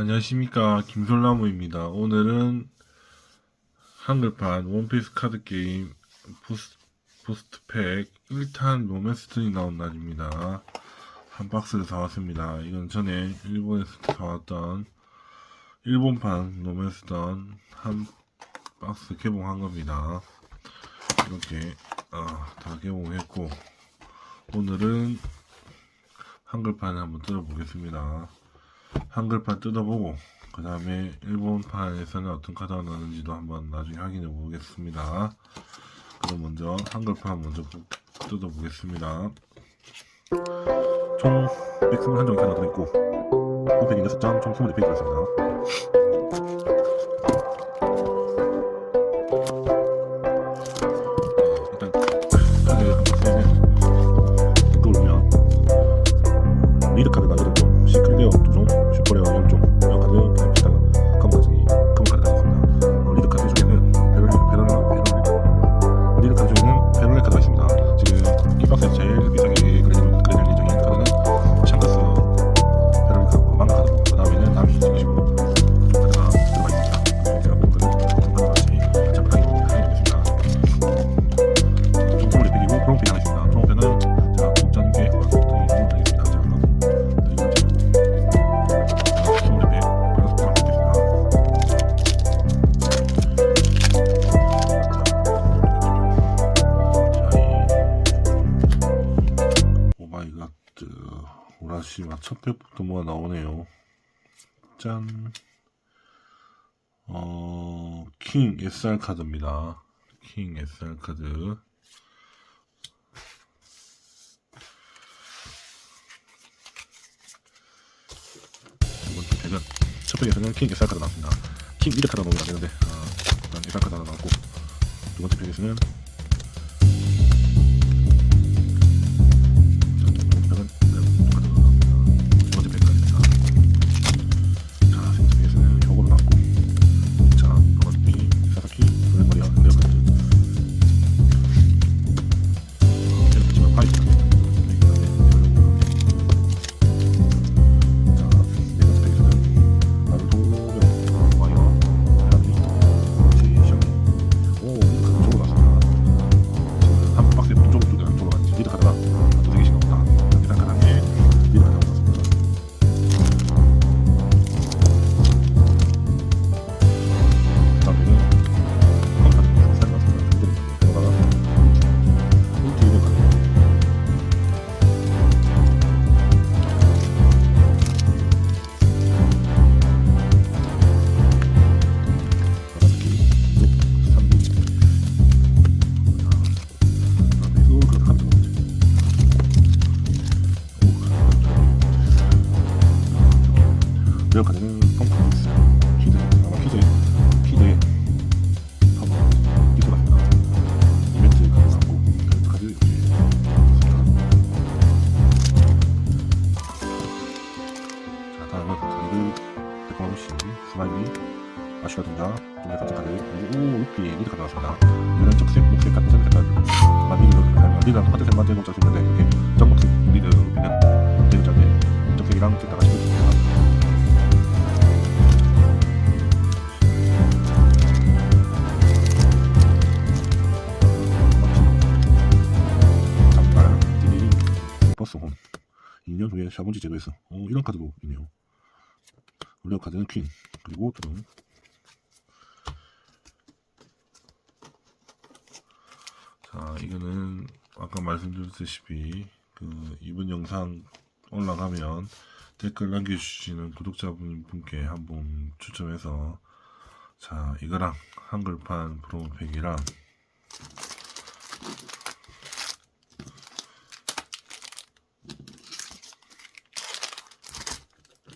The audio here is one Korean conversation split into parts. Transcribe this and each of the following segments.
안녕하십니까 김솔나무입니다. 오늘은 한글판 원피스 카드 게임 부스, 부스트 팩 1탄 로맨스턴이 나온 날입니다. 한 박스를 사왔습니다. 이건 전에 일본에서 사왔던 일본판 로맨스턴 한 박스 개봉한 겁니다. 이렇게 아, 다 개봉했고 오늘은 한글판을 한번 뜯어보겠습니다. 한글판 뜯어보고 그 다음에 일본판에서는 어떤 카드가 나오는지도 한번 나중에 확인해 보겠습니다. 그럼 먼저 한글판 먼저 보- 뜯어보겠습니다. 총 121장의 카드가 들어있고 홈페이지 6장 총 24페이지 들어있습니다. 짠 어, 킹 SR 카드입니다. 킹 SR 카드. 두 번째 팩은 첫 팩에서는 킹 SR 카드 나왔습니다. 킹 리드 카드 나오면 안 되는데 어, 일단 SR 카드 하나 나왔고 두 번째 팩에서는 아슈가 등장 중에 같은 카드 그리고 루피 리드 카드 나왔습니다. 이거는 적색 녹색 같은 색깔 만 리드 아니면 리드랑 똑같은 색만 대고 짤수 있는데 이렇게 정녹색 리드 루피는 대고 짤때 적색이랑 수 있습니다 단발 디리링 버스홈. 2년 후에 샤본지 제도에서 어, 이런 카드도 있네요. 원래 카드는 퀸. 그리고 드론 자 이거는 아까 말씀드렸다시피 그 이번 영상 올라가면 댓글 남겨주시는 구독자분 분께 한분 추첨해서 자 이거랑 한글판 프로모팩이랑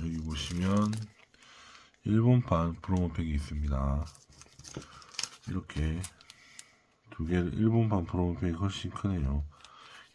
여기 보시면 일본판 프로모팩이 있습니다. 이렇게 두 개를 일본판 프로모팩이 훨씬 크네요.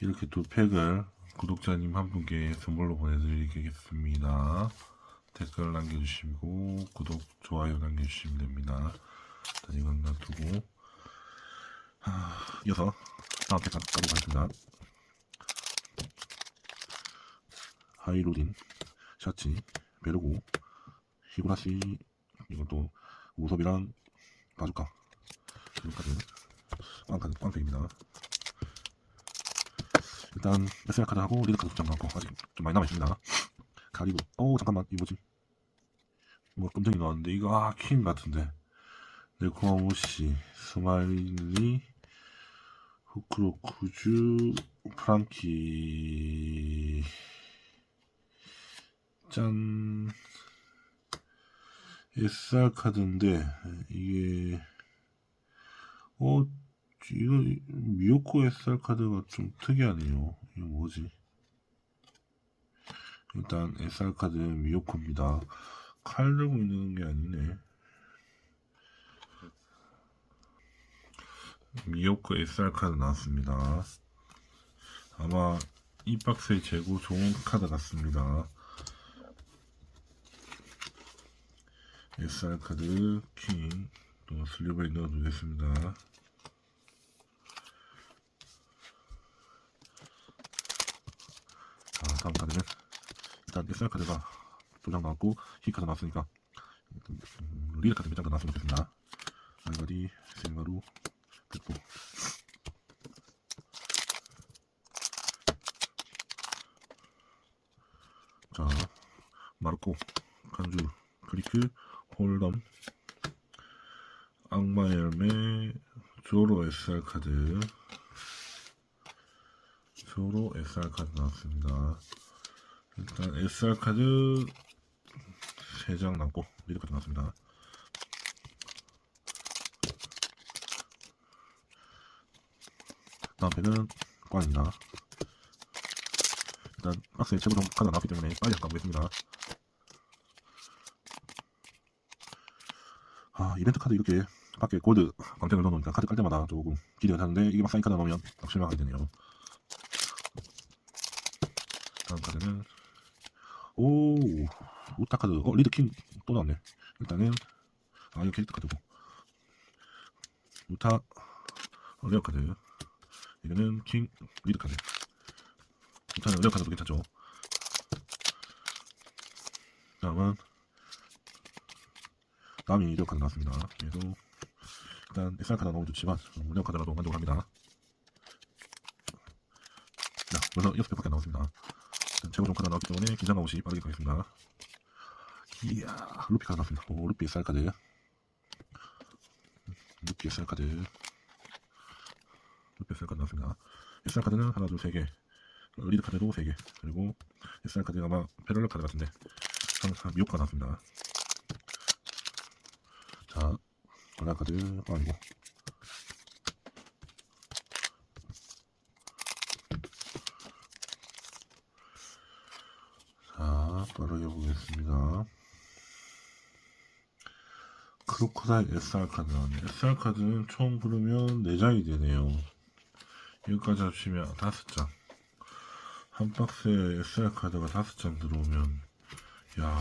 이렇게 두 팩을 구독자님 한 분께 선물로 보내드리겠습니다. 댓글 남겨주시고 구독, 좋아요 남겨주시면 됩니다. 일단 이건 놔두고 하, 이어서 다음 팩 가보겠습니다. 하이로딘, 샤치, 베르고, 히구라시 이것도 우섭이랑 바주카 카드 꽝카드 꽝팩입니다. 일단 SR 카드하고 리드 카드 두장 나왔고 아직 좀 많이 남아있습니다. 가리고 어 잠깐만 이 뭐지? 뭐 검정이 나왔는데 이거 아 퀸 같은데. 네코마무시 스마일리 후크로쿠즈 프랑키. 짠. SR 카드인데 이게 어 이거 미오코 SR 카드가 좀 특이하네요. 이거 뭐지? 일단 SR 카드 미오코입니다. 칼 들고 있는 게 아니네. 미오코 SR 카드 나왔습니다. 아마 이 박스의 재고 좋은 카드 같습니다. SR 카드 킹, 또 슬리브에 넣어두겠습니다. 다음 카드는 일단 SR 카드가 두장 나왔고 히 카드 나왔으니까 음, 리드 카드 몇 장도 나왔으면 좋겠습니다. 알가리, 생가루, 백보. 자, 마르코, 간주, 그리크, 홀덤 악마의 열매 조로 SR 카드 조로 SR 카드 나왔습니다. 일단 SR 카드 3장 남고 리드 카드 나왔습니다. 다음 배는 꽝입니다. 일단 박스에 최고 종 카드 나왔기 때문에 빨리 한번 보겠습니다. 아 이벤트 카드 이렇게 밖에 골드 광택을 넣어놓으니까 카드 깔 때마다 조금 기대가 되는데 이게 막 사인 카드 나오면 딱 실망하게 되네요 다음 카드는 오 우타 카드 어 리드킹 또 나왔네 일단은 아 이거 캐릭터 카드고 우타 어, 레어 카드 이거는 킹 리드 카드 우타는 레어 카드도 괜찮죠 다음은 다음이 이력 카드 나왔습니다. 얘도 일단 SR 카드 너무 좋지만 무료 카드라도 만족합니다. 자, 벌써 6팩밖에 안 나왔습니다. 최고 종 카드 나왔기 때문에 긴장감 없이 빠르게 가겠습니다. 이야, 루피 카드 나왔습니다. 오, 루피 SR 카드. 루피 SR 카드. 루피 SR 카드 나왔습니다. SR 카드는 하나, 둘, 세 개. 리드 카드도 세 개. 그리고 SR 카드가 아마 페럴러 카드 같은데 항상 미호카가 나왔습니다. 자, 전략 카드 아니고 빠르게 보겠습니다. 크로코다일 SR 카드 나왔네. SR 카드는 총 부르면 4장이 되네요. 여기까지 합치면 5장. 한 박스에 SR 카드가 5장 들어오면, 야,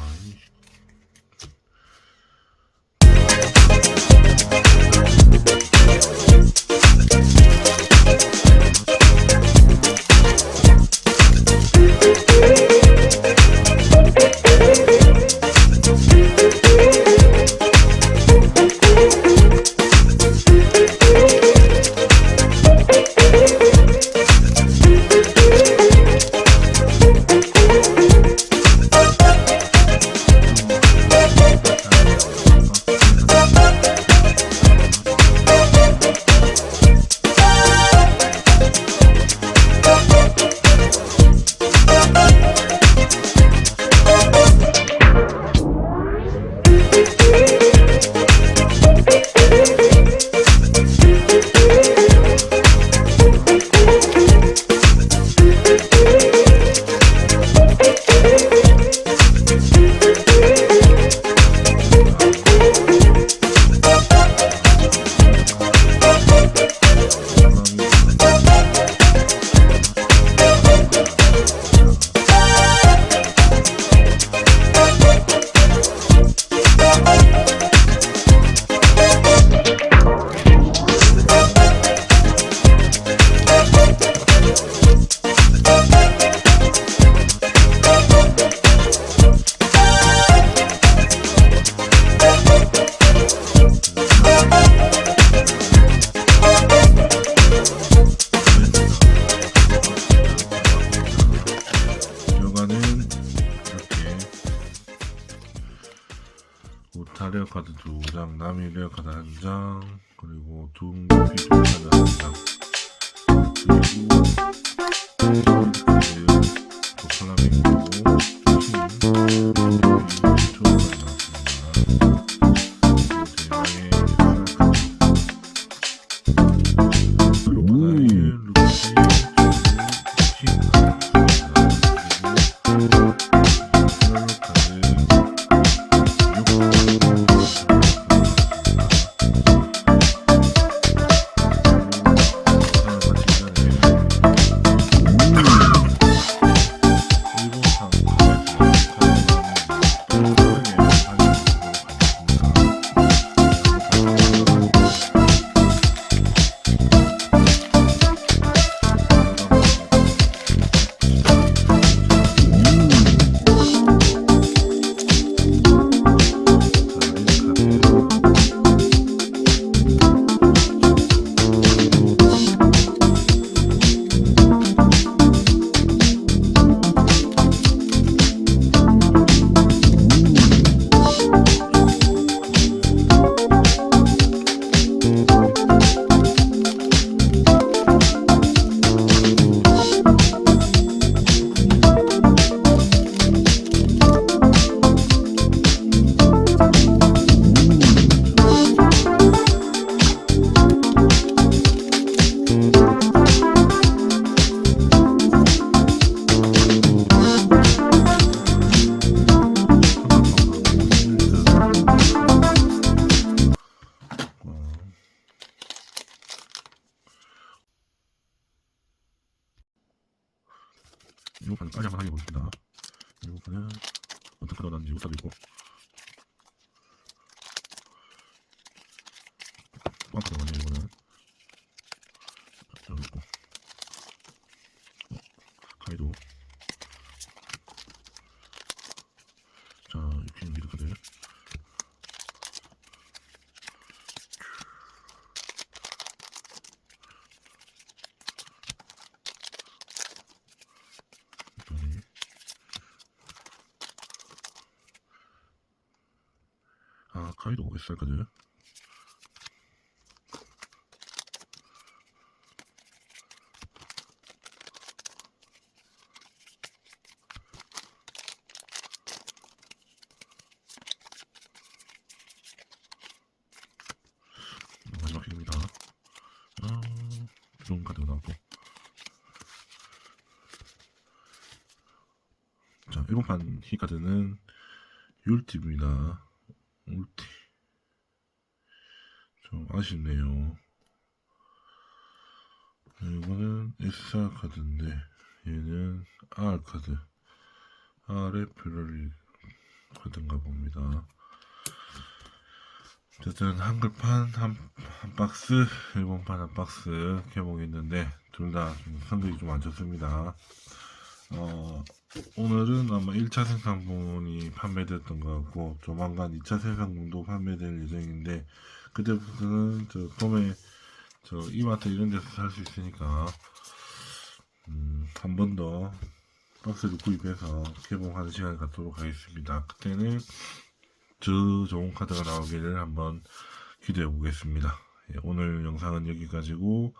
카드 두 장, 남이 레어카드 한 장, 그리고 둥피 레어카드 한 장, 그리고 카드 도플라밍 차이도 뭐가 있을까지? 마지막 입니다 아, 좋은 카드 나오고. 자, 일본판 히카드는 율팁입니다. 울티. 좀 아쉽네요. 이거는 SR 카드인데, 얘는 R 카드. R의 페러리 카드인가 봅니다. 어쨌든 한글판 한, 한 박스, 일본판 한 박스 개봉했는데 둘 다 성적이 좀 안 좋습니다. 어, 오늘은 아마 1차 생산분이 판매됐던 것 같고 조만간 2차 생산분도 판매될 예정인데 그때부터는 저 도매 저 이마트 이런 데서 살 수 있으니까 음, 한 번 더 박스를 구입해서 개봉하는 시간을 갖도록 하겠습니다. 그때는 저 좋은 카드가 나오기를 한번 기대해 보겠습니다. 예, 오늘 영상은 여기까지고